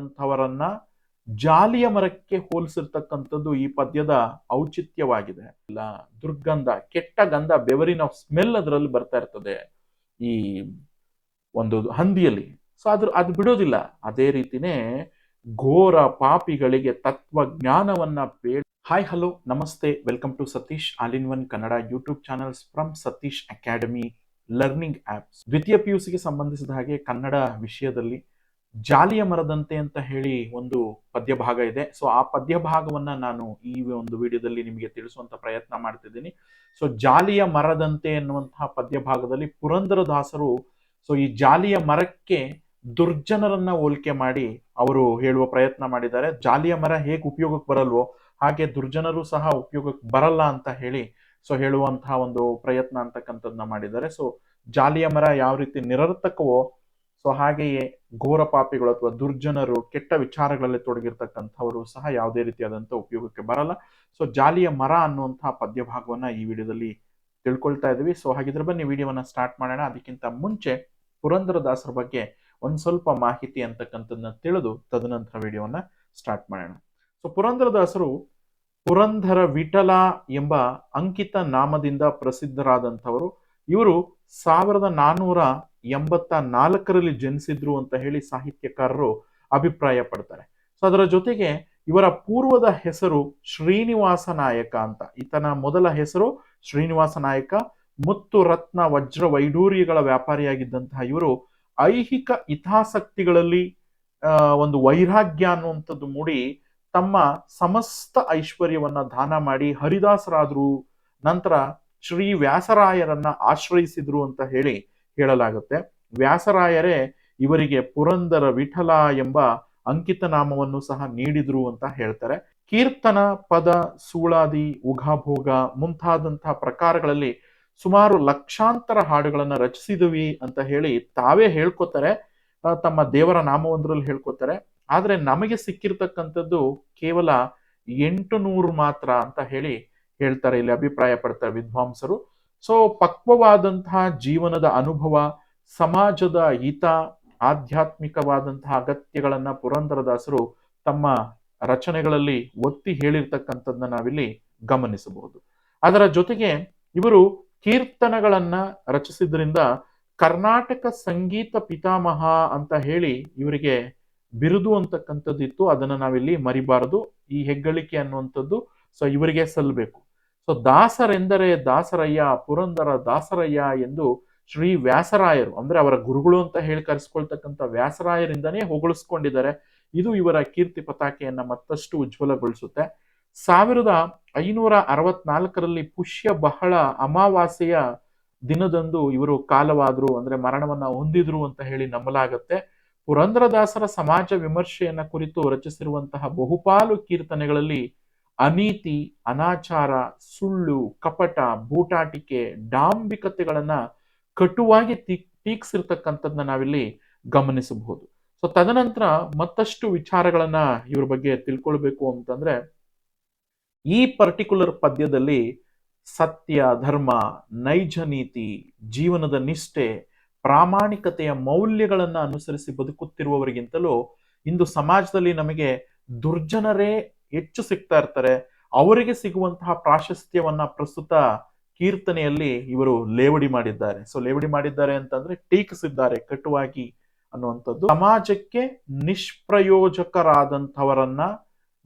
ಅಂಥವರನ್ನ ಜಾಲಿಯ ಮರಕ್ಕೆ ಹೋಲಿಸಿರ್ತಕ್ಕಂಥದ್ದು ಈ ಪದ್ಯದ ಔಚಿತ್ಯವಾಗಿದೆ. ಇಲ್ಲ, ದುರ್ಗಂಧ, ಕೆಟ್ಟ ಗಂಧ, ಬೆವರಿನ ಸ್ಮೆಲ್ ಅದರಲ್ಲಿ ಬರ್ತಾ ಇರ್ತದೆ ಈ ಒಂದು ಹಂದಿಯಲ್ಲಿ. ಸೊ ಅದ್ರ ಅದು ಬಿಡೋದಿಲ್ಲ. ಅದೇ ರೀತಿನೇ ಘೋರ ಪಾಪಿಗಳಿಗೆ ತತ್ವಜ್ಞಾನವನ್ನ ಬೇಡ ಹಾಯ್ ಹಲೋ ನಮಸ್ತೆ welcome to Satish all in one Kannada YouTube channels from Satish academy learning apps ದ್ವಿತೀಯ ಪಿ ಯು ಸಿಗೆ ಸಂಬಂಧಿಸಿದ ಹಾಗೆ ಕನ್ನಡ ವಿಷಯದಲ್ಲಿ ಜಾಲಿಯ ಮರದಂತೆ ಅಂತ ಹೇಳಿ ಒಂದು ಪದ್ಯ ಭಾಗ ಇದೆ. ಸೊ ಆ ಪದ್ಯ ಭಾಗವನ್ನ ನಾನು ಈ ಒಂದು ವಿಡಿಯೋದಲ್ಲಿ ನಿಮಗೆ ತಿಳಿಸುವಂತ ಪ್ರಯತ್ನ ಮಾಡ್ತಿದ್ದೀನಿ. ಸೊ ಜಾಲಿಯ ಮರದಂತೆ ಎನ್ನುವಂತಹ ಪದ್ಯ ಭಾಗದಲ್ಲಿ ಪುರಂದರದಾಸರು ಸೊ ಈ ಜಾಲಿಯ ಮರಕ್ಕೆ ದುರ್ಜನರನ್ನ ಹೋಲಿಕೆ ಮಾಡಿ ಅವರು ಹೇಳುವ ಪ್ರಯತ್ನ ಮಾಡಿದ್ದಾರೆ. ಜಾಲಿಯ ಮರ ಹೇಗೆ ಉಪಯೋಗಕ್ಕೆ ಬರಲ್ವೋ, ಹಾಗೆ ದುರ್ಜನರು ಸಹ ಉಪಯೋಗಕ್ಕೆ ಬರಲ್ಲ ಅಂತ ಹೇಳಿ ಸೊ ಹೇಳುವಂತಹ ಒಂದು ಪ್ರಯತ್ನ ಅಂತಕ್ಕಂಥದ್ದನ್ನ ಮಾಡಿದ್ದಾರೆ. ಸೊ ಜಾಲಿಯ ಮರ ಯಾವ ರೀತಿ ನಿರರ್ಥಕವೋ ಸೊ ಹಾಗೆಯೇ ಘೋರ ಪಾಪಿಗಳು ಅಥವಾ ದುರ್ಜನರು ಕೆಟ್ಟ ವಿಚಾರಗಳಲ್ಲಿ ತೊಡಗಿರ್ತಕ್ಕಂಥವರು ಸಹ ಯಾವುದೇ ರೀತಿಯಾದಂಥ ಉಪಯೋಗಕ್ಕೆ ಬರಲ್ಲ. ಸೊ ಜಾಲಿಯ ಮರ ಅನ್ನುವಂತಹ ಪದ್ಯ ಭಾಗವನ್ನ ಈ ವಿಡಿಯೋದಲ್ಲಿ ತಿಳ್ಕೊಳ್ತಾ ಇದ್ದೀವಿ. ಸೊ ಹಾಗಿದ್ರೆ ಬನ್ನಿ, ವಿಡಿಯೋವನ್ನ ಸ್ಟಾರ್ಟ್ ಮಾಡೋಣ. ಅದಕ್ಕಿಂತ ಮುಂಚೆ ಪುರಂದರದಾಸರ ಬಗ್ಗೆ ಒಂದ್ ಸ್ವಲ್ಪ ಮಾಹಿತಿ ಅಂತಕ್ಕಂಥದ್ದನ್ನ ತಿಳಿದು ತದನಂತರ ವಿಡಿಯೋವನ್ನ ಸ್ಟಾರ್ಟ್ ಮಾಡೋಣ. ಸೊ ಪುರಂದರದಾಸರು ಪುರಂದರ ವಿಠಲ ಎಂಬ ಅಂಕಿತ ನಾಮದಿಂದ ಪ್ರಸಿದ್ಧರಾದಂಥವರು. ಇವರು ಸಾವಿರದ ನಾನ್ನೂರ ಎಂಬತ್ತ ನಾಲ್ಕರಲ್ಲಿ ಜನಿಸಿದ್ರು ಅಂತ ಹೇಳಿ ಸಾಹಿತ್ಯಕಾರರು ಅಭಿಪ್ರಾಯ ಪಡ್ತಾರೆ. ಸೊ ಅದರ ಜೊತೆಗೆ ಇವರ ಪೂರ್ವದ ಹೆಸರು ಶ್ರೀನಿವಾಸ ನಾಯಕ ಅಂತ. ಈತನ ಮೊದಲ ಹೆಸರು ಶ್ರೀನಿವಾಸ ನಾಯಕ. ಮುತ್ತು ರತ್ನ ವಜ್ರ ವೈಡೂರ್ಯಗಳ ವ್ಯಾಪಾರಿಯಾಗಿದ್ದಂತಹ ಇವರು ಐಹಿಕ ಹಿತಾಸಕ್ತಿಗಳಲ್ಲಿ ಒಂದು ವೈರಾಗ್ಯ ಅನ್ನುವಂಥದ್ದು ಮೂಡಿ ತಮ್ಮ ಸಮಸ್ತ ಐಶ್ವರ್ಯವನ್ನ ದಾನ ಮಾಡಿ ಹರಿದಾಸರಾದ್ರು ನಂತರ ಶ್ರೀ ವ್ಯಾಸರಾಯರನ್ನ ಆಶ್ರಯಿಸಿದ್ರು ಅಂತ ಹೇಳಿ ಹೇಳಲಾಗುತ್ತೆ ವ್ಯಾಸರಾಯರೇ, ಇವರಿಗೆ ಪುರಂದರ ವಿಠಲ ಎಂಬ ಅಂಕಿತ ನಾಮವನ್ನು ಸಹ ನೀಡಿದ್ರು ಅಂತ ಹೇಳ್ತಾರೆ. ಕೀರ್ತನ, ಪದ, ಸೂಳಾದಿ ಉಗಾಭೋಗ ಮುಂತಾದಂತಹ ಪ್ರಕಾರಗಳಲ್ಲಿ ಸುಮಾರು ಲಕ್ಷಾಂತರ ಹಾಡುಗಳನ್ನು ರಚಿಸಿದ್ವಿ ಅಂತ ಹೇಳಿ ತಾವೇ ಹೇಳ್ಕೊತಾರೆ. ತಮ್ಮ ದೇವರ ನಾಮವೊಂದರಲ್ಲಿ ಹೇಳ್ಕೊತಾರೆ. ಆದರೆ ನಮಗೆ ಸಿಕ್ಕಿರ್ತಕ್ಕಂಥದ್ದು ಕೇವಲ ಎಂಟು ನೂರು ಮಾತ್ರ ಅಂತ ಹೇಳಿ ಹೇಳ್ತಾರೆ ಇಲ್ಲಿ ಅಭಿಪ್ರಾಯ ಪಡ್ತಾರೆ ವಿದ್ವಾಂಸರು. ಸೊ ಪಕ್ವವಾದಂತಹ ಜೀವನದ ಅನುಭವ, ಸಮಾಜದ ಹಿತ, ಆಧ್ಯಾತ್ಮಿಕವಾದಂತಹ ಅಗತ್ಯಗಳನ್ನ ಪುರಂದರದಾಸರು ತಮ್ಮ ರಚನೆಗಳಲ್ಲಿ ಒತ್ತಿ ಹೇಳಿರ್ತಕ್ಕಂಥದ್ದನ್ನ ನಾವಿಲ್ಲಿ ಗಮನಿಸಬಹುದು. ಅದರ ಜೊತೆಗೆ ಇವರು ಕೀರ್ತನಗಳನ್ನ ರಚಿಸಿದ್ರಿಂದ ಕರ್ನಾಟಕ ಸಂಗೀತ ಪಿತಾಮಹ ಅಂತ ಹೇಳಿ ಇವರಿಗೆ ಬಿರುದು ಅಂತಕ್ಕಂಥದ್ದಿತ್ತು. ಅದನ್ನ ನಾವಿಲ್ಲಿ ಮರಿಬಾರದು. ಈ ಹೆಗ್ಗಳಿಕೆ ಅನ್ನುವಂಥದ್ದು, ಸೊ, ಇವರಿಗೆ ಸಲ್ಲಬೇಕು ಸೊ ದಾಸರೆಂದರೆ ದಾಸರಯ್ಯ, ಪುರಂದರ ದಾಸರಯ್ಯ ಎಂದು ಶ್ರೀ ವ್ಯಾಸರಾಯರು, ಅಂದ್ರೆ ಅವರ ಗುರುಗಳು ಅಂತ ಹೇಳಿ ಕರೆಸ್ಕೊಳ್ತಕ್ಕಂಥ ವ್ಯಾಸರಾಯರಿಂದನೇ ಹೊಗಳಿಸ್ಕೊಂಡಿದ್ದಾರೆ. ಇದು ಇವರ ಕೀರ್ತಿ ಪತಾಕೆಯನ್ನ ಮತ್ತಷ್ಟು ಉಜ್ವಲಗೊಳಿಸುತ್ತೆ. ಸಾವಿರದ ಐನೂರ ಅರವತ್ನಾಲ್ಕರಲ್ಲಿ ಪುಷ್ಯ ಬಹಳ ಅಮಾವಾಸ್ಯೆಯ ದಿನದಂದು ಇವರು ಕಾಲವಾದ್ರು, ಅಂದ್ರೆ ಮರಣವನ್ನ ಹೊಂದಿದ್ರು ಅಂತ ಹೇಳಿ ನಂಬಲಾಗತ್ತೆ. ಪುರಂದರದಾಸರ ಸಮಾಜ ವಿಮರ್ಶೆಯನ್ನ ಕುರಿತು ರಚಿಸಿರುವಂತಹ ಬಹುಪಾಲು ಕೀರ್ತನೆಗಳಲ್ಲಿ ಅನೀತಿ, ಅನಾಚಾರ, ಸುಳ್ಳು, ಕಪಟ, ಬೂಟಾಟಿಕೆ, ಡಾಂಬಿಕತೆಗಳನ್ನ ಕಟುವಾಗಿ ತೀ ಟೀಕ್ಸಿರ್ತಕ್ಕಂಥದ್ದನ್ನ ನಾವಿಲ್ಲಿ ಗಮನಿಸಬಹುದು. ಸೊ ತದನಂತರ ಮತ್ತಷ್ಟು ವಿಚಾರಗಳನ್ನ ಇವ್ರ ಬಗ್ಗೆ ತಿಳ್ಕೊಳ್ಬೇಕು ಅಂತಂದ್ರೆ, ಈ ಪರ್ಟಿಕ್ಯುಲರ್ ಪದ್ಯದಲ್ಲಿ ಸತ್ಯ, ಧರ್ಮ, ನೈಜ ನೀತಿ, ಜೀವನದ ನಿಷ್ಠೆ, ಪ್ರಾಮಾಣಿಕತೆಯ ಮೌಲ್ಯಗಳನ್ನ ಅನುಸರಿಸಿ ಬದುಕುತ್ತಿರುವವರಿಗಿಂತಲೂ ಇಂದು ಸಮಾಜದಲ್ಲಿ ನಮಗೆ ದುರ್ಜನರೇ ಹೆಚ್ಚು ಸಿಗ್ತಾ ಇರ್ತಾರೆ. ಅವರಿಗೆ ಸಿಗುವಂತಹ ಪ್ರಾಶಸ್ತ್ಯವನ್ನ ಪ್ರಸ್ತುತ ಕೀರ್ತನೆಯಲ್ಲಿ ಇವರು ಲೇವಡಿ ಮಾಡಿದ್ದಾರೆ. ಸೊ ಲೇವಡಿ ಮಾಡಿದ್ದಾರೆ ಅಂತಂದ್ರೆ ಟೀಕಿಸಿದ್ದಾರೆ ಕಟುವಾಗಿ ಅನ್ನುವಂಥದ್ದು. ಸಮಾಜಕ್ಕೆ ನಿಷ್ಪ್ರಯೋಜಕರಾದಂಥವರನ್ನ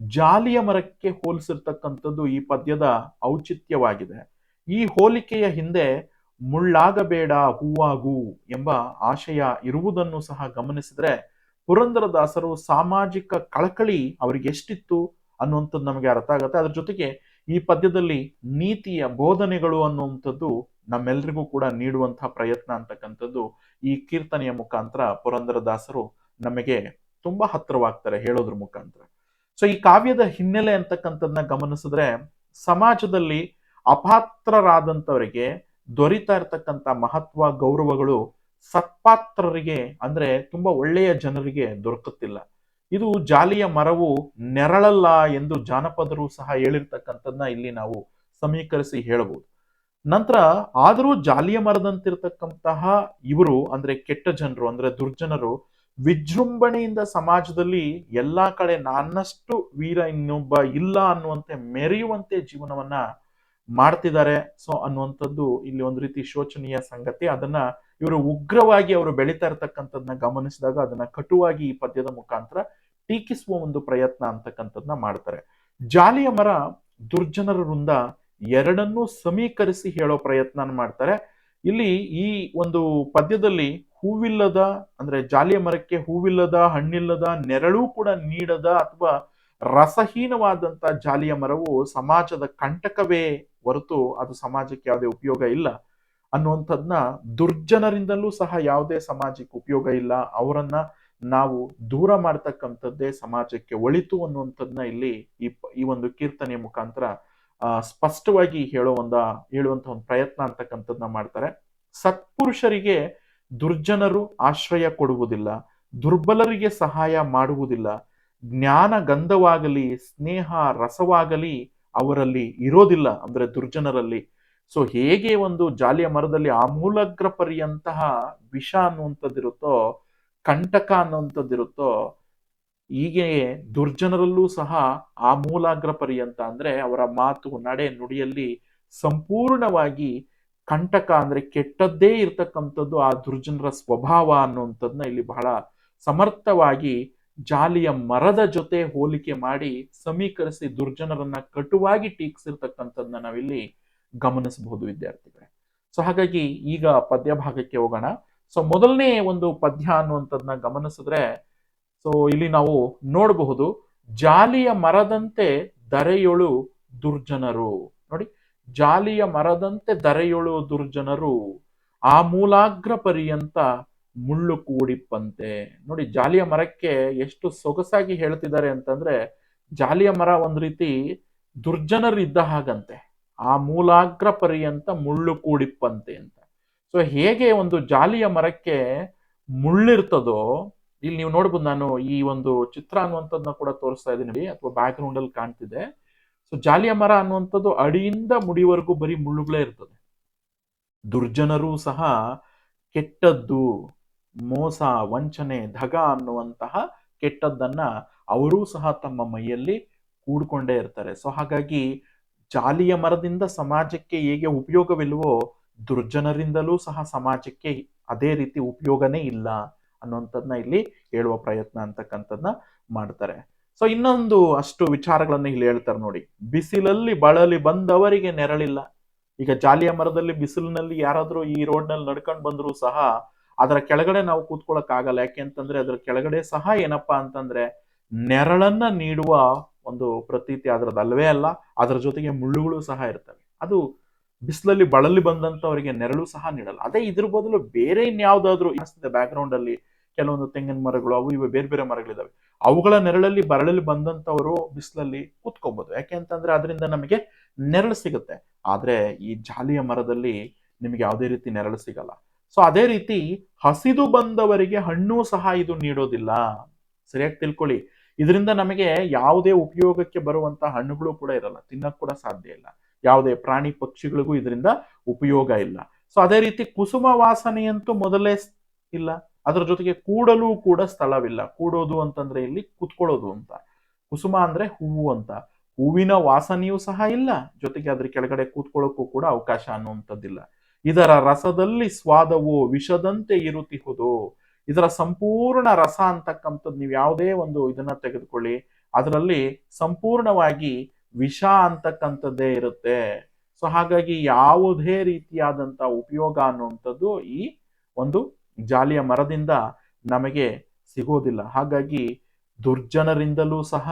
ಜಾಲಿಯ ಮರಕ್ಕೆ ಹೋಲಿಸಿರ್ತಕ್ಕಂಥದ್ದು ಈ ಪದ್ಯದ ಔಚಿತ್ಯವಾಗಿದೆ. ಈ ಹೋಲಿಕೆಯ ಹಿಂದೆ ಮುಳ್ಳಾಗಬೇಡ, ಹೂವಾಗು ಎಂಬ ಆಶಯ ಇರುವುದನ್ನು ಸಹ ಗಮನಿಸಿದ್ರೆ ಪುರಂದರದಾಸರು ಸಾಮಾಜಿಕ ಕಳಕಳಿ ಅವರಿಗೆ ಎಷ್ಟಿತ್ತು ಅನ್ನುವಂಥದ್ದು ನಮಗೆ ಅರ್ಥ ಆಗುತ್ತೆ. ಅದ್ರ ಜೊತೆಗೆ ಈ ಪದ್ಯದಲ್ಲಿ ನೀತಿಯ ಬೋಧನೆಗಳು ಅನ್ನುವಂಥದ್ದು ನಮ್ಮೆಲ್ರಿಗೂ ಕೂಡ ನೀಡುವಂತಹ ಪ್ರಯತ್ನ ಅಂತಕ್ಕಂಥದ್ದು ಈ ಕೀರ್ತನೆಯ ಮುಖಾಂತರ ಪುರಂದರದಾಸರು ನಮಗೆ ತುಂಬಾ ಹತ್ತಿರವಾಗ್ತಾರೆ ಹೇಳೋದ್ರ ಮುಖಾಂತರ. ಸೊ ಈ ಕಾವ್ಯದ ಹಿನ್ನೆಲೆ ಅಂತಕ್ಕಂಥದ್ನ ಗಮನಿಸಿದ್ರೆ ಸಮಾಜದಲ್ಲಿ ಅಪಾತ್ರರಾದಂಥವರಿಗೆ ದೊರಿತಾ ಇರತಕ್ಕಂಥ ಮಹತ್ವ, ಗೌರವಗಳು ಸತ್ಪಾತ್ರರಿಗೆ ಅಂದ್ರೆ ತುಂಬಾ ಒಳ್ಳೆಯ ಜನರಿಗೆ ದೊರಕುತ್ತಿಲ್ಲ. ಇದು ಜಾಲಿಯ ಮರವು ನೆರಳಲ್ಲ ಎಂದು ಜಾನಪದರು ಸಹ ಹೇಳಿರ್ತಕ್ಕಂಥದ್ದನ್ನ ಇಲ್ಲಿ ನಾವು ಸಮೀಕರಿಸಿ ಹೇಳಬಹುದು. ನಂತರ ಆದರೂ ಜಾಲಿಯ ಮರದಂತಿರ್ತಕ್ಕಂತಹ ಇವರು, ಅಂದ್ರೆ ಕೆಟ್ಟ ಜನರು, ಅಂದ್ರೆ ದುರ್ಜನರು, ವಿಜೃಂಭಣೆಯಿಂದ ಸಮಾಜದಲ್ಲಿ ಎಲ್ಲಾ ಕಡೆ ನಾನಷ್ಟು ವೀರ ಇನ್ನೊಬ್ಬ ಇಲ್ಲ ಅನ್ನುವಂತೆ ಮೆರೆಯುವಂತೆ ಜೀವನವನ್ನ ಮಾಡ್ತಿದ್ದಾರೆ. ಸೊ, ಅನ್ನುವಂಥದ್ದು ಇಲ್ಲಿ ಒಂದು ರೀತಿ ಶೋಚನೀಯ ಸಂಗತಿ. ಅದನ್ನ ಇವರು ಉಗ್ರವಾಗಿ ಅವರು ಬೆಳೀತಾ ಇರತಕ್ಕಂಥದ್ದನ್ನ ಗಮನಿಸಿದಾಗ ಅದನ್ನ ಕಟುವಾಗಿ ಈ ಪದ್ಯದ ಮುಖಾಂತರ ಟೀಕಿಸುವ ಒಂದು ಪ್ರಯತ್ನ ಅಂತಕ್ಕಂಥದ್ನ ಮಾಡ್ತಾರೆ. ಜಾಲಿಯ ಮರ ದುರ್ಜನರ ವೃಂದ ಎರಡನ್ನೂ ಸಮೀಕರಿಸಿ ಹೇಳೋ ಪ್ರಯತ್ನ ಮಾಡ್ತಾರೆ. ಇಲ್ಲಿ ಈ ಒಂದು ಪದ್ಯದಲ್ಲಿ ಹೂವಿಲ್ಲದ, ಅಂದ್ರೆ ಜಾಲಿಯ ಮರಕ್ಕೆ ಹೂವಿಲ್ಲದ, ಹಣ್ಣಿಲ್ಲದ, ನೆರಳು ಕೂಡ ನೀಡದ ಅಥವಾ ರಸಹೀನವಾದಂತ ಜಾಲಿಯ ಮರವು ಸಮಾಜದ ಕಂಟಕವೇ ಹೊರತು ಅದು ಸಮಾಜಕ್ಕೆ ಯಾವುದೇ ಉಪಯೋಗ ಇಲ್ಲ ಅನ್ನುವಂಥದ್ನ ದುರ್ಜನರಿಂದಲೂ ಸಹ ಯಾವುದೇ ಸಮಾಜಕ್ಕೆ ಉಪಯೋಗ ಇಲ್ಲ. ಅವರನ್ನ ನಾವು ದೂರ ಮಾಡ್ತಕ್ಕಂಥದ್ದೇ ಸಮಾಜಕ್ಕೆ ಒಳಿತು ಅನ್ನುವಂಥದ್ನ ಇಲ್ಲಿ ಈ ಒಂದು ಕೀರ್ತನೆ ಮುಖಾಂತರ ಸ್ಪಷ್ಟವಾಗಿ ಹೇಳೋ ಒಂದ ಹೇಳುವಂತ ಒಂದು ಪ್ರಯತ್ನ ಅಂತಕ್ಕಂಥದ್ದನ್ನ ಮಾಡ್ತಾರೆ. ಸತ್ಪುರುಷರಿಗೆ ದುರ್ಜನರು ಆಶ್ರಯ ಕೊಡುವುದಿಲ್ಲ, ದುರ್ಬಲರಿಗೆ ಸಹಾಯ ಮಾಡುವುದಿಲ್ಲ, ಜ್ಞಾನ ಗಂಧವಾಗಲಿ, ಸ್ನೇಹ ರಸವಾಗಲಿ ಅವರಲ್ಲಿ ಇರೋದಿಲ್ಲ, ಅಂದ್ರೆ ದುರ್ಜನರಲ್ಲಿ. ಸೊ, ಹೇಗೆ ಒಂದು ಜಾಲಿಯ ಮರದಲ್ಲಿ ಆಮೂಲಗ್ರ ಪರ್ಯಂತಹ ವಿಷ ಅನ್ನುವಂಥದ್ದಿರುತ್ತೋ ಕಂಟಕ ಅನ್ನುವಂಥದ್ದಿರುತ್ತೋ, ಹೀಗೆ ದುರ್ಜನರಲ್ಲೂ ಸಹ ಆ ಮೂಲಾಗ್ರ ಪರ್ಯಂತ ಅಂದ್ರೆ ಅವರ ಮಾತು, ನಡೆ, ನುಡಿಯಲ್ಲಿ ಸಂಪೂರ್ಣವಾಗಿ ಕಂಟಕ ಅಂದ್ರೆ ಕೆಟ್ಟದ್ದೇ ಇರತಕ್ಕಂಥದ್ದು ಆ ದುರ್ಜನರ ಸ್ವಭಾವ ಅನ್ನುವಂಥದ್ದನ್ನ ಇಲ್ಲಿ ಬಹಳ ಸಮರ್ಥವಾಗಿ ಜಾಲಿಯ ಮರದ ಜೊತೆ ಹೋಲಿಕೆ ಮಾಡಿ ಸಮೀಕರಿಸಿ ದುರ್ಜನರನ್ನ ಕಟುವಾಗಿ ಟೀಕಿಸಿರ್ತಕ್ಕಂಥದ್ದನ್ನ ನಾವಿಲ್ಲಿ ಗಮನಿಸಬಹುದು, ವಿದ್ಯಾರ್ಥಿಗಳೇ. ಸೊ, ಹಾಗಾಗಿ ಈಗ ಪದ್ಯ ಭಾಗಕ್ಕೆ ಹೋಗೋಣ. ಸೊ ಮೊದಲನೇ ಒಂದು ಪದ್ಯ ಅನ್ನುವಂಥದ್ದನ್ನ ಗಮನಿಸಿದ್ರೆ ಸೊ ಇಲ್ಲಿ ನಾವು ನೋಡಬಹುದು, ಜಾಲಿಯ ಮರದಂತೆ ದರೆಯೊಳು ದುರ್ಜನರು. ನೋಡಿ, ಜಾಲಿಯ ಮರದಂತೆ ದರೆಯೊಳು ದುರ್ಜನರು, ಆ ಮೂಲಾಗ್ರ ಪರ್ಯಂತ ಮುಳ್ಳು ಕೂಡಿಪ್ಪಂತೆ. ನೋಡಿ, ಜಾಲಿಯ ಮರಕ್ಕೆ ಎಷ್ಟು ಸೊಗಸಾಗಿ ಹೇಳ್ತಿದ್ದಾರೆ ಅಂತಂದ್ರೆ, ಜಾಲಿಯ ಮರ ಒಂದ್ ರೀತಿ ದುರ್ಜನರಿದ್ದ ಹಾಗಂತೆ. ಆ ಮೂಲಾಗ್ರ ಪರ್ಯಂತ ಮುಳ್ಳು ಕೂಡಿಪ್ಪಂತೆ ಅಂತ. ಸೊ ಹೇಗೆ ಒಂದು ಜಾಲಿಯ ಮರಕ್ಕೆ ಮುಳ್ಳಿರ್ತದೋ, ಇಲ್ಲಿ ನೀವು ನೋಡ್ಬೋದು ನಾನು ಈ ಒಂದು ಚಿತ್ರ ಅನ್ನುವಂಥದ್ದನ್ನ ಕೂಡ ತೋರಿಸ್ತಾ ಇದ್ದೀನಿ ಅಥವಾ ಬ್ಯಾಕ್ ಗ್ರೌಂಡ್ ಅಲ್ಲಿ ಕಾಣ್ತಿದೆ. ಸೊ ಜಾಲಿಯ ಮರ ಅನ್ನುವಂಥದ್ದು ಅಡಿಯಿಂದ ಮುಡಿವರೆಗೂ ಬರೀ ಮುಳ್ಳುಗಳೇ ಇರ್ತದೆ. ದುರ್ಜನರು ಸಹ ಕೆಟ್ಟದ್ದು, ಮೋಸ, ವಂಚನೆ, ಧಗ ಅನ್ನುವಂತಹ ಕೆಟ್ಟದ್ದನ್ನ ಅವರೂ ಸಹ ತಮ್ಮ ಮೈಯಲ್ಲಿ ಕೂಡ್ಕೊಂಡೇ ಇರ್ತಾರೆ. ಸೊ ಹಾಗಾಗಿ ಜಾಲಿಯ ಮರದಿಂದ ಸಮಾಜಕ್ಕೆ ಹೇಗೆ ಉಪಯೋಗವಿಲ್ವೋ ದುರ್ಜನರಿಂದಲೂ ಸಹ ಸಮಾಜಕ್ಕೆ ಅದೇ ರೀತಿ ಉಪಯೋಗನೇ ಇಲ್ಲ ಅನ್ನುವಂಥದ್ದನ್ನ ಇಲ್ಲಿ ಹೇಳುವ ಪ್ರಯತ್ನ ಅಂತಕ್ಕಂಥದ್ದನ್ನ ಮಾಡ್ತಾರೆ. ಸೊ ಇನ್ನೊಂದು ಅಷ್ಟು ವಿಚಾರಗಳನ್ನು ಇಲ್ಲಿ ಹೇಳ್ತಾರೆ ನೋಡಿ. ಬಿಸಿಲಲ್ಲಿ ಬಳಲಿ ಬಂದವರಿಗೆ ನೆರಳಿಲ್ಲ. ಈಗ ಜಾಲಿಯ ಮರದಲ್ಲಿ ಬಿಸಿಲಿನಲ್ಲಿ ಯಾರಾದರೂ ಈ ರೋಡ್ನಲ್ಲಿ ನಡ್ಕೊಂಡು ಬಂದ್ರು ಸಹ ಅದರ ಕೆಳಗಡೆ ನಾವು ಕೂತ್ಕೊಳ್ಳಕ್ ಆಗಲ್ಲ ಯಾಕೆ ಅಂತಂದ್ರೆ ಅದರ ಕೆಳಗಡೆ ಸಹ ಏನಪ್ಪಾ ಅಂತಂದ್ರೆ ನೆರಳನ್ನ ನೀಡುವ ಒಂದು ಪ್ರತೀತಿ ಅದರದ್ದು ಅಲ್ವೇ ಅಲ್ಲ. ಅದರ ಜೊತೆಗೆ ಮುಳ್ಳುಗಳು ಸಹ ಇರ್ತವೆ. ಅದು ಬಿಸಿಲಲ್ಲಿ ಬಳಲಿ ಬಂದಂಥವರಿಗೆ ನೆರಳು ಸಹ ನೀಡಲ್ಲ. ಅದೇ ಇದ್ರ ಬದಲು ಬೇರೆ ಇನ್ಯಾವ್ದಾದ್ರು ಬ್ಯಾಕ್ ಬ್ಯಾಕ್ಗ್ರೌಂಡ್ ಅಲ್ಲಿ ಕೆಲವೊಂದು ತೆಂಗಿನ ಮರಗಳು, ಅವು ಇವೆ, ಬೇರೆ ಬೇರೆ ಮರಗಳಿದಾವೆ. ಅವುಗಳ ನೆರಳಲ್ಲಿ ಬರಳಲ್ಲಿ ಬಂದಂತವರು ಬಿಸಿಲಲ್ಲಿ ಕೂತ್ಕೋಬಹುದು ಯಾಕೆ ಅಂತಂದ್ರೆ ಅದರಿಂದ ನಮಗೆ ನೆರಳು ಸಿಗುತ್ತೆ. ಆದ್ರೆ ಈ ಜಾಲಿಯ ಮರದಲ್ಲಿ ನಿಮಗೆ ಯಾವುದೇ ರೀತಿ ನೆರಳು ಸಿಗಲ್ಲ. ಸೊ ಅದೇ ರೀತಿ ಹಸಿದು ಬಂದವರಿಗೆ ಹಣ್ಣು ಸಹ ಇದು ನೀಡೋದಿಲ್ಲ. ಸರಿಯಾಗಿ ತಿಳ್ಕೊಳ್ಳಿ. ಇದರಿಂದ ನಮಗೆ ಯಾವುದೇ ಉಪಯೋಗಕ್ಕೆ ಬರುವಂತ ಹಣ್ಣುಗಳು ಕೂಡ ಇರಲ್ಲ. ತಿನ್ನಕ್ ಕೂಡ ಸಾಧ್ಯ ಇಲ್ಲ. ಯಾವುದೇ ಪ್ರಾಣಿ ಪಕ್ಷಿಗಳಿಗೂ ಇದರಿಂದ ಉಪಯೋಗ ಇಲ್ಲ. ಸೊ ಅದೇ ರೀತಿ ಕುಸುಮ ವಾಸನೆಯಂತೂ ಮೊದಲೇ ಇಲ್ಲ. ಅದರ ಜೊತೆಗೆ ಕೂಡಲು ಕೂಡ ಸ್ಥಳವಿಲ್ಲ. ಕೂಡೋದು ಅಂತಂದ್ರೆ ಇಲ್ಲಿ ಕುತ್ಕೊಳ್ಳೋದು ಅಂತ. ಕುಸುಮ ಅಂದ್ರೆ ಹೂವು ಅಂತ. ಹೂವಿನ ವಾಸನೆಯೂ ಸಹ ಇಲ್ಲ. ಜೊತೆಗೆ ಅದ್ರ ಕೆಳಗಡೆ ಕೂತ್ಕೊಳ್ಳೋಕ್ಕೂ ಕೂಡ ಅವಕಾಶ ಅನ್ನುವಂಥದ್ದಿಲ್ಲ. ಇದರ ರಸದಲ್ಲಿ ಸ್ವಾದವು ವಿಷದಂತೆ ಇರುತ್ತಿಹುದು? ಇದರ ಸಂಪೂರ್ಣ ರಸ ಅಂತಕ್ಕಂಥದ್ದು ನೀವು ಯಾವುದೇ ಒಂದು ಇದನ್ನ ತೆಗೆದುಕೊಳ್ಳಿ. ಅದರಲ್ಲಿ ಸಂಪೂರ್ಣವಾಗಿ ವಿಷ ಅಂತಕ್ಕಂಥದ್ದೇ ಇರುತ್ತೆ. ಸೊ ಹಾಗಾಗಿ ಯಾವುದೇ ರೀತಿಯಾದಂತ ಉಪಯೋಗ ಅನ್ನುವಂಥದ್ದು ಈ ಒಂದು ಜಾಲಿಯ ಮರದಿಂದ ನಮಗೆ ಸಿಗೋದಿಲ್ಲ. ಹಾಗಾಗಿ ದುರ್ಜನರಿಂದಲೂ ಸಹ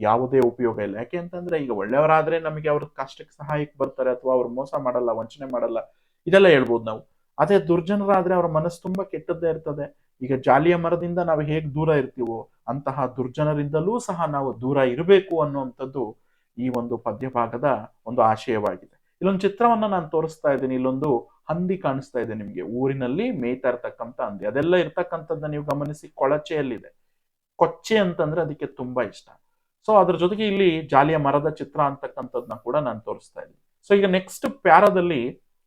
ಯಾವುದೇ ಉಪಯೋಗ ಇಲ್ಲ. ಯಾಕೆ ಅಂತಂದ್ರೆ ಈಗ ಒಳ್ಳೆಯವರಾದ್ರೆ ನಮಗೆ ಅವ್ರ ಕಷ್ಟಕ್ಕೆ ಸಹಾಯಕ್ಕೆ ಬರ್ತಾರೆ ಅಥವಾ ಅವ್ರು ಮೋಸ ಮಾಡಲ್ಲ, ವಂಚನೆ ಮಾಡಲ್ಲ. ಇದೆಲ್ಲ ಹೇಳ್ಬೋದು ನಾವು. ಅದೇ ದುರ್ಜನರಾದ್ರೆ ಅವ್ರ ಮನಸ್ಸು ತುಂಬಾ ಕೆಟ್ಟದ್ದೇ ಇರ್ತದೆ. ಈಗ ಜಾಲಿಯ ಮರದಿಂದ ನಾವು ಹೇಗೆ ದೂರ ಇರ್ತೀವೋ ಅಂತಹ ದುರ್ಜನರಿಂದಲೂ ಸಹ ನಾವು ದೂರ ಇರಬೇಕು ಅನ್ನುವಂಥದ್ದು ಈ ಒಂದು ಪದ್ಯಭಾಗದ ಒಂದು ಆಶಯವಾಗಿದೆ. ಇಲ್ಲೊಂದು ಚಿತ್ರವನ್ನ ನಾನು ತೋರಿಸ್ತಾ ಇದ್ದೀನಿ. ಇಲ್ಲೊಂದು ಹಂದಿ ಕಾಣಿಸ್ತಾ ಇದೆ ನಿಮಗೆ. ಊರಿನಲ್ಲಿ ಮೇಯ್ತಾ ಇರ್ತಕ್ಕಂಥ ಹಂದಿ. ಅದೆಲ್ಲ ಇರ್ತಕ್ಕಂಥದ್ದನ್ನ ನೀವು ಗಮನಿಸಿ ಕೊಳಚೆಯಲ್ಲಿದೆ. ಕೊಚ್ಚೆ ಅಂತಂದ್ರೆ ಅದಕ್ಕೆ ತುಂಬಾ ಇಷ್ಟ. ಸೊ ಅದ್ರ ಜೊತೆಗೆ ಇಲ್ಲಿ ಜಾಲಿಯ ಮರದ ಚಿತ್ರ ಅಂತಕ್ಕಂಥದ್ನ ಕೂಡ ನಾನು ತೋರಿಸ್ತಾ ಇದ್ದೀನಿ. ಸೊ ಈಗ ನೆಕ್ಸ್ಟ್ ಪ್ಯಾರದಲ್ಲಿ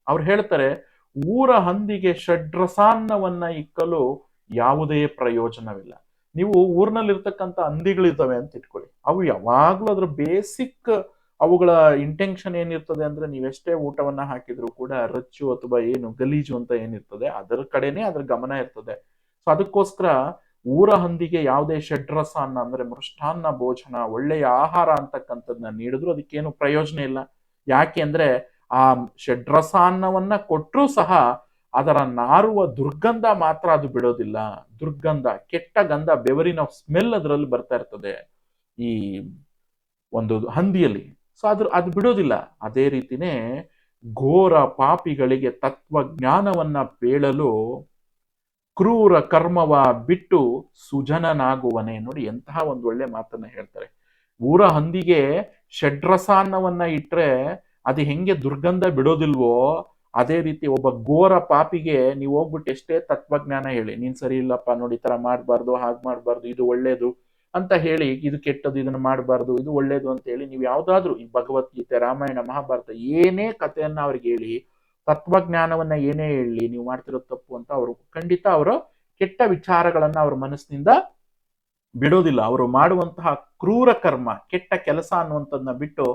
ಅವ್ರು ಹೇಳ್ತಾರೆ, ಊರ ಹಂದಿಗೆ ಷಡ್ರಸಾನ್ನವನ್ನ ಇಕ್ಕಲು ಯಾವುದೇ ಪ್ರಯೋಜನವಿಲ್ಲ. ನೀವು ಊರ್ನಲ್ಲಿರ್ತಕ್ಕಂಥ ಹಂದಿಗಳಿರ್ತವೆ ಅಂತ ಇಟ್ಕೊಳ್ಳಿ. ಅವು ಯಾವಾಗ್ಲೂ ಅದ್ರ ಬೇಸಿಕ್ ಅವುಗಳ ಇಂಟೆನ್ಷನ್ ಏನಿರ್ತದೆ ಅಂದ್ರೆ ನೀವೆಷ್ಟೇ ಊಟವನ್ನ ಹಾಕಿದ್ರು ಕೂಡ ರಚ್ಚು ಅಥವಾ ಏನು ಗಲೀಜು ಅಂತ ಏನಿರ್ತದೆ ಅದರ ಕಡೆನೆ ಅದ್ರ ಗಮನ ಇರ್ತದೆ. ಸೊ ಅದಕ್ಕೋಸ್ಕರ ಊರ ಹಂದಿಗೆ ಯಾವುದೇ ಷಡ್ರಸ ಅನ್ನ ಅಂದ್ರೆ ಮೃಷ್ಟಾನ್ನ ಭೋಜನ, ಒಳ್ಳೆಯ ಆಹಾರ ಅಂತಕ್ಕಂಥದ್ನ ನೀಡಿದ್ರು ಅದಕ್ಕೇನು ಪ್ರಯೋಜನ ಇಲ್ಲ. ಯಾಕೆ ಅಂದ್ರೆ ಆ ಷಡ್ರಸಾನ್ನವನ್ನ ಕೊಟ್ಟರೂ ಸಹ ಅದರ ನಾರುವ ದುರ್ಗಂಧ ಮಾತ್ರ ಅದು ಬಿಡೋದಿಲ್ಲ. ದುರ್ಗಂಧ, ಕೆಟ್ಟ ಗಂಧ, ಬೆವರಿನ ಸ್ಮೆಲ್ ಅದರಲ್ಲಿ ಬರ್ತಾ ಇರ್ತದೆ. ಈ ಒಂದು ಹಂದಿಯಲ್ಲಿ. ಸೊ ಅದ್ರ, ಅದು ಬಿಡೋದಿಲ್ಲ. ಅದೇ ರೀತಿನೇ ಘೋರ ಪಾಪಿಗಳಿಗೆ ತತ್ವಜ್ಞಾನವನ್ನ ಬೇಳಲು ಕ್ರೂರ ಕರ್ಮವ ಬಿಟ್ಟು ಸುಜನನಾಗುವನೆ ನೋಡಿ ಎಂತಹ ಒಂದು ಒಳ್ಳೆ ಮಾತನ್ನ ಹೇಳ್ತಾರೆ. ಊರ ಹಂದಿಗೆ ಷಡ್ರಸಾನ್ನವನ್ನ ಇಟ್ರೆ ಅದು ಹೆಂಗೆ ದುರ್ಗಂಧ ಬಿಡೋದಿಲ್ವೋ ಅದೇ ರೀತಿ ಒಬ್ಬ ಘೋರ ಪಾಪಿಗೆ ನೀವು ಹೋಗ್ಬಿಟ್ಟು ಎಷ್ಟೇ ತತ್ವಜ್ಞಾನ ಹೇಳಿ, ನೀನ್ ಸರಿ ಇಲ್ಲಪ್ಪ ನೋಡಿ, ಈ ತರ ಮಾಡಬಾರ್ದು, ಹಾಗೆ ಮಾಡಬಾರ್ದು, ಇದು ಒಳ್ಳೇದು ಅಂತ ಹೇಳಿ, ಇದು ಕೆಟ್ಟದ್ದು ಇದನ್ನ ಮಾಡಬಾರ್ದು, ಇದು ಒಳ್ಳೇದು ಅಂತ ಹೇಳಿ ನೀವು ಯಾವ್ದಾದ್ರು ಈ ಭಗವದ್ಗೀತೆ, ರಾಮಾಯಣ, ಮಹಾಭಾರತ ಏನೇ ಕಥೆಯನ್ನ ಅವ್ರಿಗೆ ಹೇಳಿ, ತತ್ವಜ್ಞಾನವನ್ನ ಏನೇ ಹೇಳಿ, ನೀವು ಮಾಡ್ತಿರೋ ತಪ್ಪು ಅಂತ ಅವರು ಖಂಡಿತ ಅವರು ಕೆಟ್ಟ ವಿಚಾರಗಳನ್ನ ಅವ್ರ ಮನಸ್ಸಿನಿಂದ ಬಿಡೋದಿಲ್ಲ. ಅವರು ಮಾಡುವಂತಹ ಕ್ರೂರ ಕರ್ಮ, ಕೆಟ್ಟ ಕೆಲಸ ಅನ್ನುವಂಥದ್ದನ್ನ ಬಿಟ್ಟು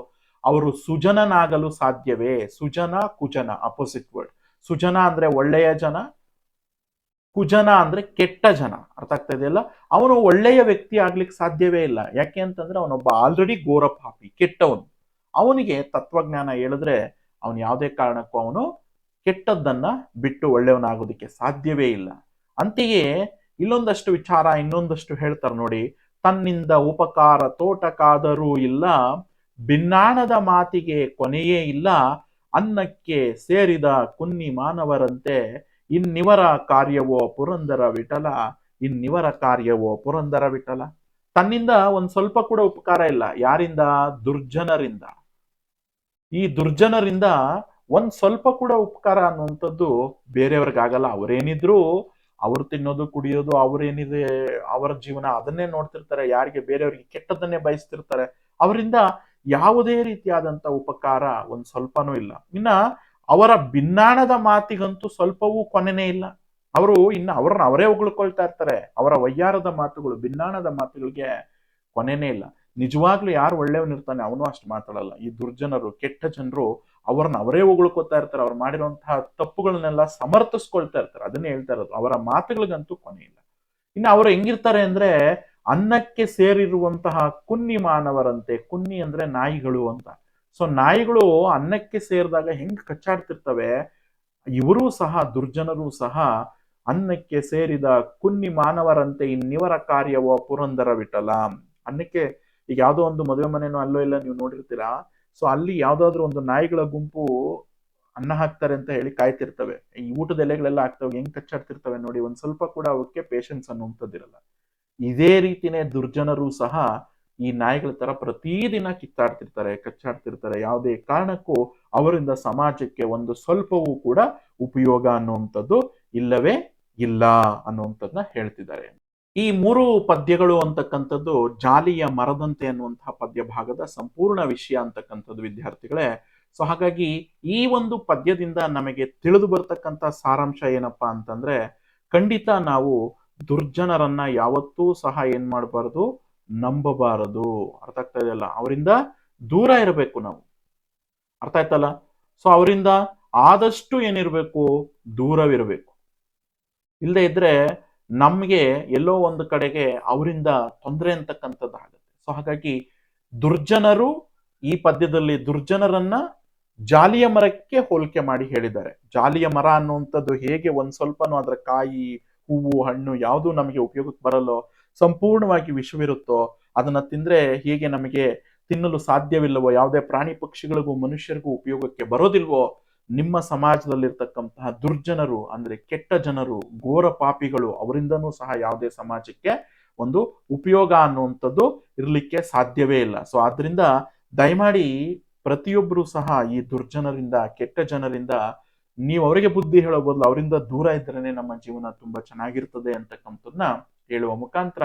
ಅವರು ಸುಜನನಾಗಲು ಸಾಧ್ಯವೇ? ಸುಜನ, ಕುಜನ ಅಪೋಸಿಟ್ ವರ್ಡ್ ಸುಜನ ಅಂದ್ರೆ ಒಳ್ಳೆಯ ಜನ, ಕುಜನ ಅಂದ್ರೆ ಕೆಟ್ಟ ಜನ. ಅರ್ಥ ಆಗ್ತಾ ಇದೆಯಲ್ಲ ಅವನು ಒಳ್ಳೆಯ ವ್ಯಕ್ತಿ ಆಗ್ಲಿಕ್ಕೆ ಸಾಧ್ಯವೇ ಇಲ್ಲ. ಯಾಕೆ ಅಂತಂದ್ರೆ ಅವನೊಬ್ಬ ಆಲ್ರೆಡಿ ಘೋರ ಪಾಪಿ ಕೆಟ್ಟವನು. ಅವನಿಗೆ ತತ್ವಜ್ಞಾನ ಹೇಳಿದ್ರೆ ಅವನು ಯಾವುದೇ ಕಾರಣಕ್ಕೂ ಅವನು ಕೆಟ್ಟದ್ದನ್ನ ಬಿಟ್ಟು ಒಳ್ಳೆಯವನಾಗೋದಕ್ಕೆ ಸಾಧ್ಯವೇ ಇಲ್ಲ. ಅಂತೆಯೇ ಇಲ್ಲೊಂದಷ್ಟು ವಿಚಾರ ಇನ್ನೊಂದಷ್ಟು ಹೇಳ್ತಾರೆ ನೋಡಿ. ತನ್ನಿಂದ ಉಪಕಾರ, ತೋಟಕಾದರೂ ಇಲ್ಲ ಭಿನ್ನಾಣದ ಮಾತಿಗೆ ಕೊನೆಯೇ ಇಲ್ಲ, ಅನ್ನಕ್ಕೆ ಸೇರಿದ ಕುನ್ನಿ ಮಾನವರಂತೆ ಇನ್ನಿವರ ಕಾರ್ಯವೋ ಪುರಂದರ ವಿಠಲ ಇನ್ನಿವರ ಕಾರ್ಯವೋ ಪುರಂದರ ವಿಠಲ ತನ್ನಿಂದ ಒಂದು ಸ್ವಲ್ಪ ಕೂಡ ಉಪಕಾರ ಇಲ್ಲ, ಯಾರಿಂದ? ದುರ್ಜನರಿಂದ. ಈ ದುರ್ಜನರಿಂದ ಒಂದ್ ಸ್ವಲ್ಪ ಕೂಡ ಉಪಕಾರ ಅನ್ನುವಂಥದ್ದು ಬೇರೆಯವ್ರಿಗಾಗಲ್ಲ. ಅವರೇನಿದ್ರು, ಅವ್ರು ತಿನ್ನೋದು, ಕುಡಿಯೋದು, ಅವ್ರೇನಿದೆ, ಅವರ ಜೀವನ ಅದನ್ನೇ ನೋಡ್ತಿರ್ತಾರೆ. ಯಾರಿಗೆ ಬೇರೆಯವ್ರಿಗೆ ಕೆಟ್ಟದನ್ನೇ ಬಯಸ್ತಿರ್ತಾರೆ. ಅವರಿಂದ ಯಾವುದೇ ರೀತಿಯಾದಂತ ಉಪಕಾರ ಒಂದು ಸ್ವಲ್ಪನೂ ಇಲ್ಲ. ಇನ್ನ ಅವರ ಭಿನ್ನಾಣದ ಮಾತಿಗಂತೂ ಸ್ವಲ್ಪವೂ ಕೊನೆನೇ ಇಲ್ಲ. ಅವರು ಇನ್ನು ಅವ್ರನ್ನ ಅವರೇ ಹೊಗಳ್ಕೊಳ್ತಾ ಇರ್ತಾರೆ. ಅವರ ವಯ್ಯಾರದ ಮಾತುಗಳು, ಭಿನ್ನಾಣದ ಮಾತುಗಳಿಗೆ ಕೊನೆನೇ ಇಲ್ಲ. ನಿಜವಾಗ್ಲೂ ಯಾರು ಒಳ್ಳೆಯವನಿರ್ತಾನೆ ಅವನು ಅಷ್ಟು ಮಾತಾಡಲ್ಲ. ಈ ದುರ್ಜನರು, ಕೆಟ್ಟ ಜನರು ಅವ್ರನ್ನ ಅವರೇ ಹೊಗಳ್ಕೊತಾ ಇರ್ತಾರೆ. ಅವ್ರು ಮಾಡಿರುವಂತಹ ತಪ್ಪುಗಳನ್ನೆಲ್ಲ ಸಮರ್ಥಿಸ್ಕೊಳ್ತಾ ಇರ್ತಾರೆ. ಅದನ್ನೇ ಹೇಳ್ತಾ ಇರೋದು. ಅವರ ಮಾತುಗಳಿಗಂತೂ ಕೊನೆ ಇಲ್ಲ. ಇನ್ನು ಅವರು ಹೆಂಗಿರ್ತಾರೆ ಅಂದ್ರೆ ಅನ್ನಕ್ಕೆ ಸೇರಿರುವಂತಹ ಕುನ್ನಿ ಮಾನವರಂತೆ ಕುನ್ನಿ ಅಂದ್ರೆ ನಾಯಿಗಳು ಅಂತ. ಸೊ ನಾಯಿಗಳು ಅನ್ನಕ್ಕೆ ಸೇರಿದಾಗ ಹೆಂಗ್ ಕಚ್ಚಾಡ್ತಿರ್ತವೆ? ಇವರೂ ಸಹ, ದುರ್ಜನರೂ ಸಹ ಅನ್ನಕ್ಕೆ ಸೇರಿದ ಕುನ್ನಿ ಮಾನವರಂತೆ ಇನ್ನಿವರ ಕಾರ್ಯವೋ ಪುರಂದರ ವಿಠಲ ಅನ್ನಕ್ಕೆ ಈಗ ಯಾವುದೋ ಒಂದು ಮದುವೆ ಮನೆನೋ ಅಲ್ಲೋ ಇಲ್ಲ ನೀವು ನೋಡಿರ್ತೀರಾ? ಸೊ ಅಲ್ಲಿ ಯಾವ್ದಾದ್ರು ಒಂದು ನಾಯಿಗಳ ಗುಂಪು ಅನ್ನ ಹಾಕ್ತಾರೆ ಅಂತ ಹೇಳಿ ಕಾಯ್ತಿರ್ತವೆ. ಈ ಊಟದ ಎಲೆಗಳೆಲ್ಲ ಆಗ್ತವೆ, ಹೆಂಗ್ ಕಚ್ಚಾಡ್ತಿರ್ತವೆ ನೋಡಿ, ಒಂದ್ ಸ್ವಲ್ಪ ಕೂಡ ಅವಕ್ಕೆ ಪೇಷನ್ಸ್ ಅನ್ನುವಂಥದ್ದಿರಲ್ಲ. ಇದೇ ರೀತಿನೇ ದುರ್ಜನರು ಸಹ ಈ ನಾಯಿಗಳ ತರ ಪ್ರತಿದಿನ ಕಿತ್ತಾಡ್ತಿರ್ತಾರೆ, ಕಚ್ಚಾಡ್ತಿರ್ತಾರೆ. ಯಾವುದೇ ಕಾರಣಕ್ಕೂ ಅವರಿಂದ ಸಮಾಜಕ್ಕೆ ಒಂದು ಸ್ವಲ್ಪವೂ ಕೂಡ ಉಪಯೋಗ ಅನ್ನುವಂಥದ್ದು ಇಲ್ಲವೇ ಇಲ್ಲ ಅನ್ನುವಂಥದ್ದನ್ನ ಹೇಳ್ತಿದ್ದಾರೆ. ಈ ಮೂರು ಪದ್ಯಗಳು ಅಂತಕ್ಕಂಥದ್ದು ಜಾಲಿಯ ಮರದಂತೆ ಅನ್ನುವಂತಹ ಪದ್ಯ ಭಾಗದ ಸಂಪೂರ್ಣ ವಿಷಯ ಅಂತಕ್ಕಂಥದ್ದು ವಿದ್ಯಾರ್ಥಿಗಳೇ. ಸೊ, ಹಾಗಾಗಿ ಈ ಒಂದು ಪದ್ಯದಿಂದ ನಮಗೆ ತಿಳಿದು ಬರ್ತಕ್ಕಂಥ ಸಾರಾಂಶ ಏನಪ್ಪಾ ಅಂತಂದ್ರೆ ಖಂಡಿತ ನಾವು ದುರ್ಜನರನ್ನ ಯಾವತ್ತೂ ಸಹ ಏನ್ ಮಾಡಬಾರದು? ನಂಬಬಾರದು. ಅರ್ಥ ಆಗ್ತಾ ಇದೆಯಲ್ಲ? ಅವರಿಂದ ದೂರ ಇರಬೇಕು ನಾವು. ಅರ್ಥ ಆಯ್ತಲ್ಲ? ಸೊ ಅವರಿಂದ ಆದಷ್ಟು ಏನಿರಬೇಕು? ದೂರವಿರಬೇಕು. ಇಲ್ಲದೆ ಇದ್ರೆ ನಮ್ಗೆ ಎಲ್ಲೋ ಒಂದು ಕಡೆಗೆ ಅವರಿಂದ ತೊಂದರೆ ಅಂತಕ್ಕಂಥದ್ದು ಆಗುತ್ತೆ. ಸೊ ಹಾಗಾಗಿ ದುರ್ಜನರು ಈ ಪದ್ಯದಲ್ಲಿ ದುರ್ಜನರನ್ನ ಜಾಲಿಯ ಮರಕ್ಕೆ ಹೋಲಿಕೆ ಮಾಡಿ ಹೇಳಿದ್ದಾರೆ. ಜಾಲಿಯ ಮರ ಅನ್ನುವಂಥದ್ದು ಹೇಗೆ ಒಂದ್ ಸ್ವಲ್ಪನೂ ಅದರ ಕಾಯಿ ಹೂವು, ಹಣ್ಣು ಯಾವುದು ನಮಗೆ ಉಪಯೋಗಕ್ಕೆ ಬರಲ್ಲೋ, ಸಂಪೂರ್ಣವಾಗಿ ವಿಷವಿರುತ್ತೋ ಅದನ್ನ ತಿಂದ್ರೆ ಹೇಗೆ ನಮಗೆ ತಿನ್ನಲು ಸಾಧ್ಯವಿಲ್ಲವೋ, ಯಾವುದೇ ಪ್ರಾಣಿ ಪಕ್ಷಿಗಳಿಗೂ ಮನುಷ್ಯರಿಗೂ ಉಪಯೋಗಕ್ಕೆ ಬರೋದಿಲ್ವೋ, ನಿಮ್ಮ ಸಮಾಜದಲ್ಲಿರ್ತಕ್ಕಂತಹ ದುರ್ಜನರು ಅಂದ್ರೆ ಕೆಟ್ಟ ಜನರು, ಘೋರ ಪಾಪಿಗಳು ಅವರಿಂದನೂ ಸಹ ಯಾವುದೇ ಸಮಾಜಕ್ಕೆ ಒಂದು ಉಪಯೋಗ ಅನ್ನುವಂಥದ್ದು ಇರಲಿಕ್ಕೆ ಸಾಧ್ಯವೇ ಇಲ್ಲ. ಸೊ ಆದ್ರಿಂದ ದಯಮಾಡಿ ಪ್ರತಿಯೊಬ್ಬರು ಸಹ ಈ ದುರ್ಜನರಿಂದ, ಕೆಟ್ಟ ಜನರಿಂದ ನೀವು ಅವರಿಗೆ ಬುದ್ಧಿ ಹೇಳೋ ಬದಲು ಅವರಿಂದ ದೂರ ಇದ್ರೇನೆ ನಮ್ಮ ಜೀವನ ತುಂಬಾ ಚೆನ್ನಾಗಿರ್ತದೆ ಅಂತಕ್ಕಂಥದ್ದನ್ನ ಹೇಳುವ ಮುಖಾಂತರ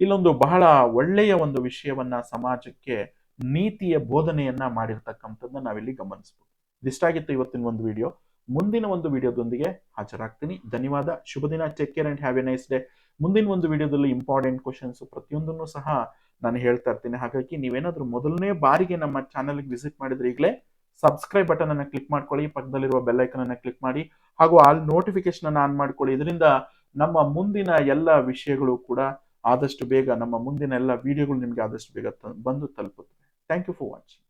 ಇಲ್ಲೊಂದು ಬಹಳ ಒಳ್ಳೆಯ ಒಂದು ವಿಷಯವನ್ನ ಸಮಾಜಕ್ಕೆ ನೀತಿಯ ಬೋಧನೆಯನ್ನ ಮಾಡಿರ್ತಕ್ಕಂಥದ್ದನ್ನ ನಾವಿಲ್ಲಿ ಗಮನಿಸ್ಬೋದು. ಇದಿಷ್ಟಾಗಿತ್ತು ಇವತ್ತಿನ ಒಂದು ವಿಡಿಯೋ. ಮುಂದಿನ ಒಂದು ವಿಡಿಯೋದೊಂದಿಗೆ ಹಾಜರಾಗ್ತೀನಿ. ಧನ್ಯವಾದ. ಶುಭ ದಿನ. Take care and have a nice day ಮುಂದಿನ ಒಂದು ವಿಡಿಯೋದಲ್ಲಿ ಇಂಪಾರ್ಟೆಂಟ್ ಕ್ವಶನ್ಸ್ ಪ್ರತಿಯೊಂದನ್ನು ಸಹ ನಾನು ಹೇಳ್ತಾ ಇರ್ತೀನಿ. ಹಾಗಾಗಿ ನೀವೇನಾದ್ರೂ ಮೊದಲನೇ ಬಾರಿಗೆ ನಮ್ಮ ಚಾನಲ್ಗೆ ವಿಸಿಟ್ ಮಾಡಿದ್ರೆ ಈಗಲೇ ಸಬ್ಸ್ಕ್ರೈಬ್ ಬಟನ್ ಅನ್ನು ಕ್ಲಿಕ್ ಮಾಡ್ಕೊಳ್ಳಿ, ಪಕ್ಕದಲ್ಲಿರುವ ಬೆಲ್ಲೈಕನ್ ಅನ್ನು ಕ್ಲಿಕ್ ಮಾಡಿ, ಹಾಗೂ ಆಲ್ ನೋಟಿಫಿಕೇಶನ್ ಅನ್ನು ಆನ್ ಮಾಡ್ಕೊಳ್ಳಿ. ಇದರಿಂದ ನಮ್ಮ ಮುಂದಿನ ಎಲ್ಲ ವಿಷಯಗಳು ಕೂಡ ಆದಷ್ಟು ಬೇಗ ನಮ್ಮ ಮುಂದಿನ ಎಲ್ಲ ವಿಡಿಯೋಗಳು ನಿಮಗೆ ಆದಷ್ಟು ಬೇಗ ಬಂದು ತಲುಪುತ್ತೆ ಥ್ಯಾಂಕ್ ಯು ಫಾರ್ ವಾಚಿಂಗ್